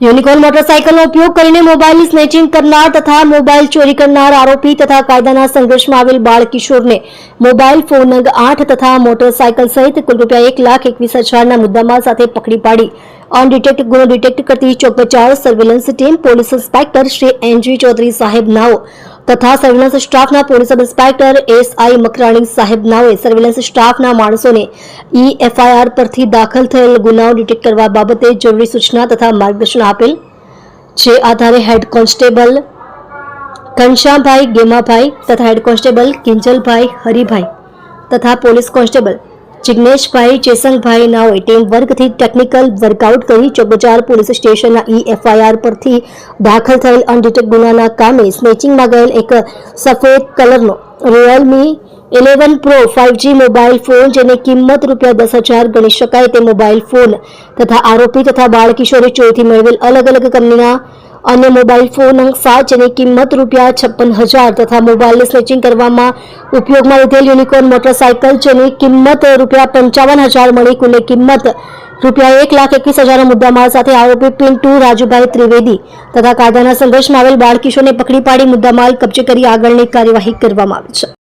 Unicorn મોટરસાયકલનો ઉપયોગ કરીને મોબાઈલની સ્નેચિંગ કરનાર તથા મોબાઈલ ચોરી કરનાર આરોપી તથા કાયદાના સંઘર્ષમાં આવેલ બાળ કિશોરને મોબાઈલ ફોન નંગ આઠ તથા મોટરસાયકલ સહિત કુલ રૂપિયા એક લાખ એકવીસ હજારના મુદ્દામાલ સાથે પકડી પાડી. અનડિટેક્ટ ગુનો ડિટેક્ટ કરતી ચોકચાર surveillance team police inspector Shri N G Chaudhari સાહેબ નાઓ તથા સર્વેલન્સ સ્ટાફના police sub inspector S I Makrani સાહેબ નાઓએ સર્વેલન્સ સ્ટાફના માણસોને ઈ એફઆઈઆર પરથી દાખલ થયેલ ગુનાઓ ડિટેક્ટ કરવા બાબતે જરૂરી સૂચના તથા માર્ગદર્શન આપેલ જે આધારે હેડ કોન્સ્ટેબલ ઘનશ્યામભાઈ ગેમાભાઈ તથા હેડ કોન્સ્ટેબલ કિંજલભાઈ હરિભાઈ તથા પોલીસ કોન્સ્ટેબલ જિગ્નેશભાઈ ચેસંગભાઈ નાઓએ ટીમ વર્ગથી ટેકનિકલ વર્કઆઉટ કરી ચોકબજાર પોલીસ સ્ટેશનના ઈ એફઆઈઆર પરથી દાખલ થયેલ અનડિટેક ગુનાના કામે સ્નેચિંગમાં ગયેલ એક સફેદ કલરનો Realme eleven pro five G mobile phone જેની કિંમત રૂપિયા દસ હજાર ગણી શકાય તે મોબાઈલ ફોન તથા આરોપી તથા બાળકિશોરે ચોરીથી મેળવેલ અલગ અલગ કંપનીના અન્ય મોબાઈલ ફોન સાત જેની કિંમત રૂપિયા છપ્પન હજાર તથા મોબાઈલને સ્નેચિંગ કરવામાં ઉપયોગમાં લીધેલ યુનિકોર્ન મોટરસાયકલ જેની કિંમત રૂપિયા પંચાવન હજાર મળી, કુલે કિંમત રૂપિયા એક લાખ એકવીસ હજારના મુદ્દામાલ સાથે આરોપી પિન્ટુ રાજુભાઈ ત્રિવેદી તથા કાયદાના સંઘર્ષમાં આવેલ બાળકિશોરને પકડી પાડી મુદ્દામાલ કબજે કરી આગળની કાર્યવાહી કરવામાં આવી છે.